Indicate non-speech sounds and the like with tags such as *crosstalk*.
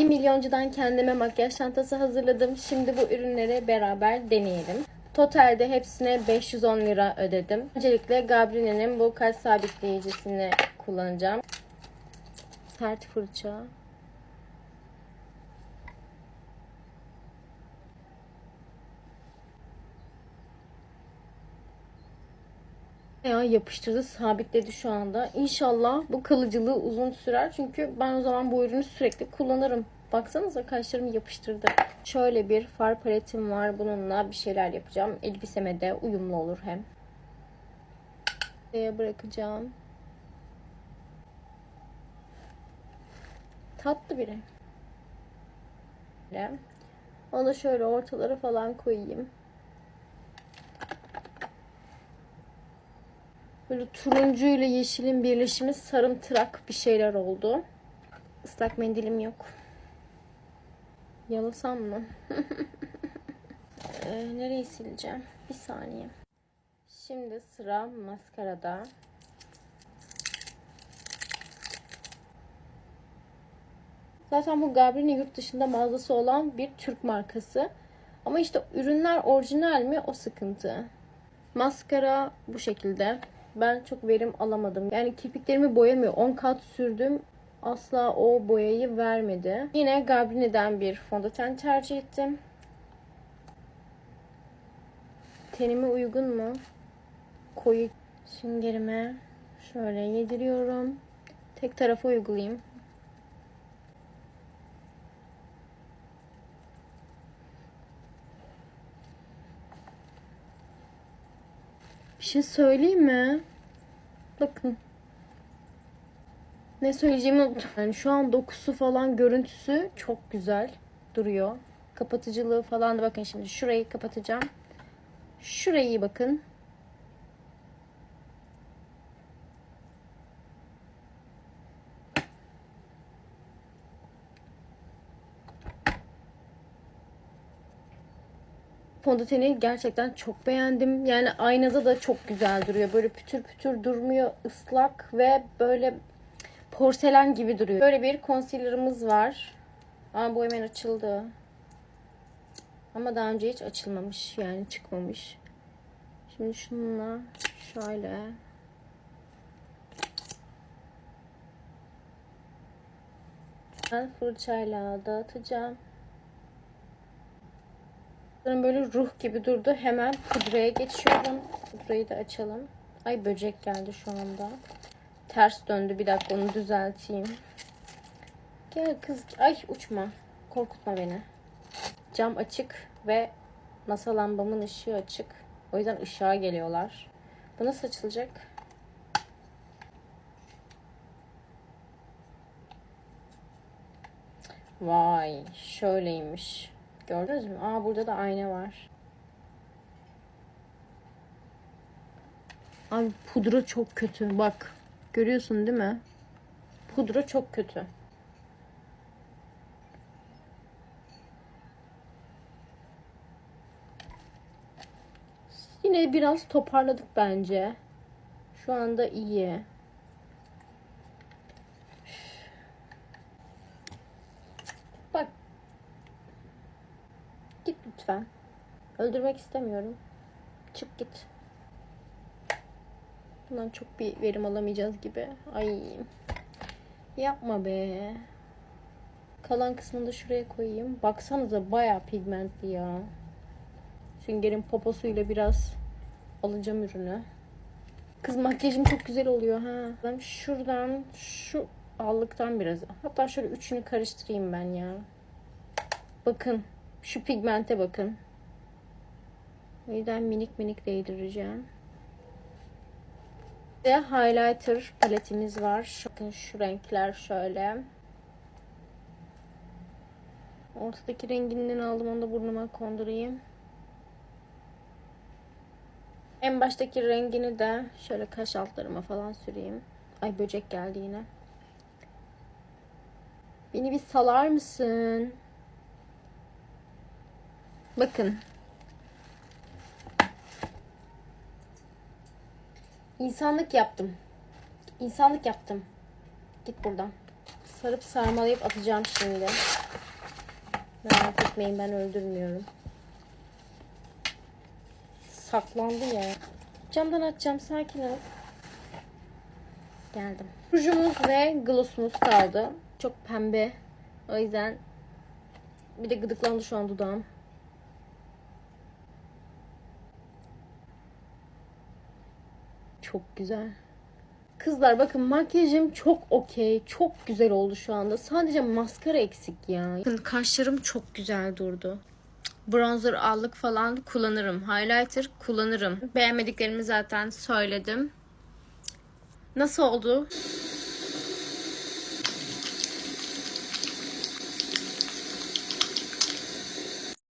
Bir milyoncudan kendime makyaj çantası hazırladım. Şimdi bu ürünleri beraber deneyelim. Totalde hepsine 510 lira ödedim. Öncelikle Gabrine'nin bu kaş sabitleyicisini kullanacağım. Sert fırça. Ya yapıştırdı sabitledi şu anda. İnşallah bu kalıcılığı uzun sürer. Çünkü ben o zaman bu ürünü sürekli kullanırım. Baksanıza kaşlarımı yapıştırdı. Şöyle bir far paletim var. Bununla bir şeyler yapacağım. Elbiseme de uyumlu olur hem. Buraya bırakacağım. Tatlı biri. Onu şöyle ortalara falan koyayım. Böyle turuncu ile yeşilin birleşimi sarımtırak bir şeyler oldu. Islak mendilim yok. Yalasam mı? *laughs* ee, nereyi sileceğim? Bir saniye. Şimdi sıra maskarada. Zaten bu Gabriel'in yurt dışında mağazası olan bir Türk markası. Ama işte ürünler orijinal mi o sıkıntı. Maskara bu şekilde. Ben çok verim alamadım. Yani kirpiklerimi boyamıyor. 10 kat sürdüm. Asla o boyayı vermedi. Yine Gabrine'den bir fondöten tercih ettim. Tenime uygun mu? Koyu süngerime şöyle yediriyorum. Tek tarafa uygulayayım. Bir şey söyleyeyim mi? Bakın. Ne söyleyeceğimi unuttum. Yani şu an dokusu falan görüntüsü çok güzel duruyor. Kapatıcılığı falan da bakın şimdi şurayı kapatacağım. Şurayı bakın. Fondöteni gerçekten çok beğendim. Yani aynada da çok güzel duruyor. Böyle pütür pütür durmuyor. ıslak ve böyle porselen gibi duruyor. Böyle bir concealer'ımız var. Aa, bu hemen açıldı. Ama daha önce hiç açılmamış. Yani çıkmamış. Şimdi şununla şöyle ben fırçayla dağıtacağım. Sanırım böyle ruh gibi durdu. Hemen pudraya geçiyorum. Pudrayı da açalım. Ay böcek geldi şu anda. Ters döndü. Bir dakika onu düzelteyim. Gel kız. Ay uçma. Korkutma beni. Cam açık ve masa lambamın ışığı açık. O yüzden ışığa geliyorlar. Bu nasıl açılacak? Vay şöyleymiş. Gördünüz mü? Aa burada da ayna var. Abi pudra çok kötü. Bak. Görüyorsun değil mi? Pudra çok kötü. Yine biraz toparladık bence. Şu anda iyi. Bak. Git lütfen. Öldürmek istemiyorum. Çık git. Bundan çok bir verim alamayacağız gibi. Ay. Yapma be. Kalan kısmını da şuraya koyayım. Baksanıza baya pigmentli ya. Süngerin poposuyla biraz alacağım ürünü. Kız makyajım çok güzel oluyor ha. Ben şuradan şu allıktan biraz. Hatta şöyle üçünü karıştırayım ben ya. Bakın. Şu pigmente bakın. O yüzden minik minik değdireceğim. Ve highlighter paletimiz var. Bakın şu renkler şöyle. Ortadaki renginden aldım. Onu da burnuma kondurayım. En baştaki rengini de şöyle kaş altlarıma falan süreyim. Ay böcek geldi yine. Beni bir salar mısın? Bakın. İnsanlık yaptım. İnsanlık yaptım. Git buradan. Sarıp sarmalayıp atacağım şimdi. Merak etmeyin ben öldürmüyorum. Saklandı ya. Camdan atacağım sakin ol. Geldim. Rujumuz ve glossumuz kaldı. Çok pembe. O yüzden bir de gıdıklandı şu an dudağım. Çok güzel. Kızlar bakın makyajım çok okey. Çok güzel oldu şu anda. Sadece maskara eksik ya. Bakın kaşlarım çok güzel durdu. Bronzer allık falan kullanırım. Highlighter kullanırım. Beğenmediklerimi zaten söyledim. Nasıl oldu?